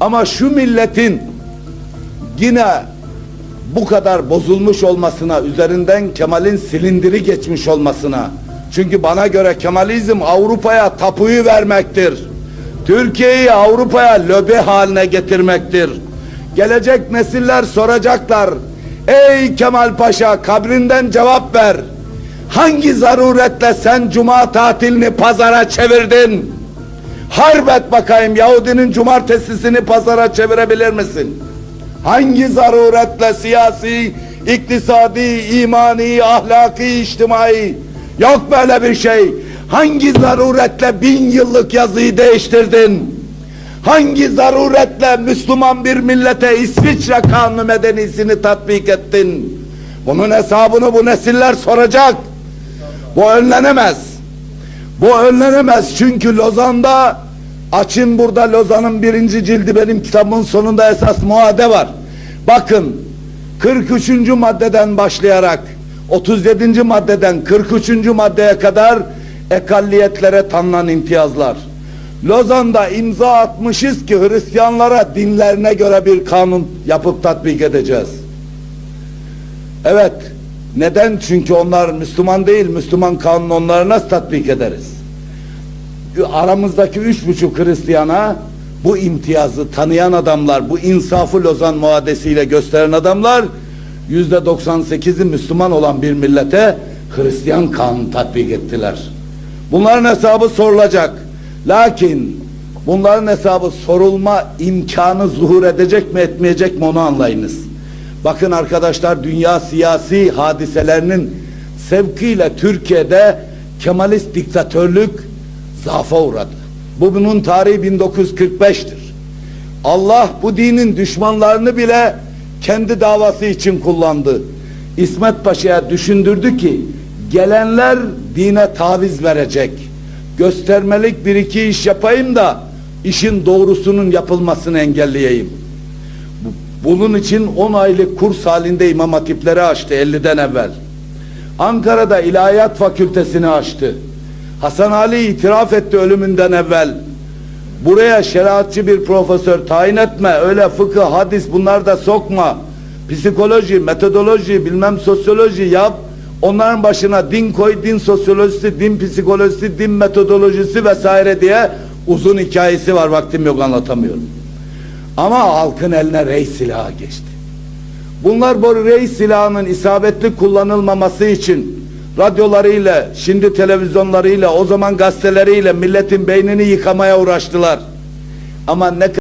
Ama şu milletin yine bu kadar bozulmuş olmasına, üzerinden Kemal'in silindiri geçmiş olmasına. Çünkü bana göre Kemalizm Avrupa'ya tapuyu vermektir. Türkiye'yi Avrupa'ya löbe haline getirmektir. Gelecek nesiller soracaklar. Ey Kemal Paşa kabrinden cevap ver. Hangi zaruretle sen cuma tatilini pazara çevirdin? Harbet bakayım Yahudinin cumartesisini pazara çevirebilir misin? Hangi zaruretle siyasi, iktisadi, imani, ahlaki, içtimai yok böyle bir şey. Hangi zaruretle bin yıllık yazıyı değiştirdin? Hangi zaruretle Müslüman bir millete İsviçre kanunu medenisini tatbik ettin? Bunun hesabını bu nesiller soracak. Bu önlenemez. Bu önlenemez çünkü Lozan'da açın burada Lozan'ın birinci cildi benim kitabımın sonunda esas muade var. Bakın 43. maddeden başlayarak 37. maddeden 43. maddeye kadar ekalliyetlere tanınan imtiyazlar. Lozan'da imza atmışız ki Hristiyanlara dinlerine göre bir kanun yapıp tatbik edeceğiz. Evet. Neden? Çünkü onlar Müslüman değil. Müslüman kanunu onlara nasıl tatbik ederiz? Aramızdaki üç buçuk Hristiyana bu imtiyazı tanıyan adamlar, bu insafı Lozan muadesiyle gösteren adamlar yüzde 98'i Müslüman olan bir millete Hristiyan kanunu tatbik ettiler. Bunların hesabı sorulacak. Lakin bunların hesabı sorulma imkanı zuhur edecek mi etmeyecek mi onu anlayınız. Bakın arkadaşlar dünya siyasi hadiselerinin sevkiyle Türkiye'de Kemalist diktatörlük zaafa uğradı. Bu bunun tarihi 1945'tir. Allah bu dinin düşmanlarını bile kendi davası için kullandı. İsmet Paşa'ya düşündürdü ki gelenler dine taviz verecek. Göstermelik bir iki iş yapayım da işin doğrusunun yapılmasını engelleyeyim. Bunun için 10 aylık kurs halinde imam hatipleri açtı 50'den evvel. Ankara'da İlahiyat Fakültesini açtı. Hasan Ali itiraf etti ölümünden evvel. Buraya şeriatçı bir profesör tayin etme. Öyle fıkıh, hadis bunlar da sokma. Psikoloji, metodoloji, bilmem sosyoloji yap. Onların başına din koy, din sosyolojisi, din psikolojisi, din metodolojisi vesaire diye uzun hikayesi var. Vaktim yok anlatamıyorum. Ama halkın eline rey silahı geçti. Bunlar bu rey silahının isabetli kullanılmaması için radyolarıyla, şimdi televizyonlarıyla, o zaman gazeteleriyle milletin beynini yıkamaya uğraştılar. Ama ne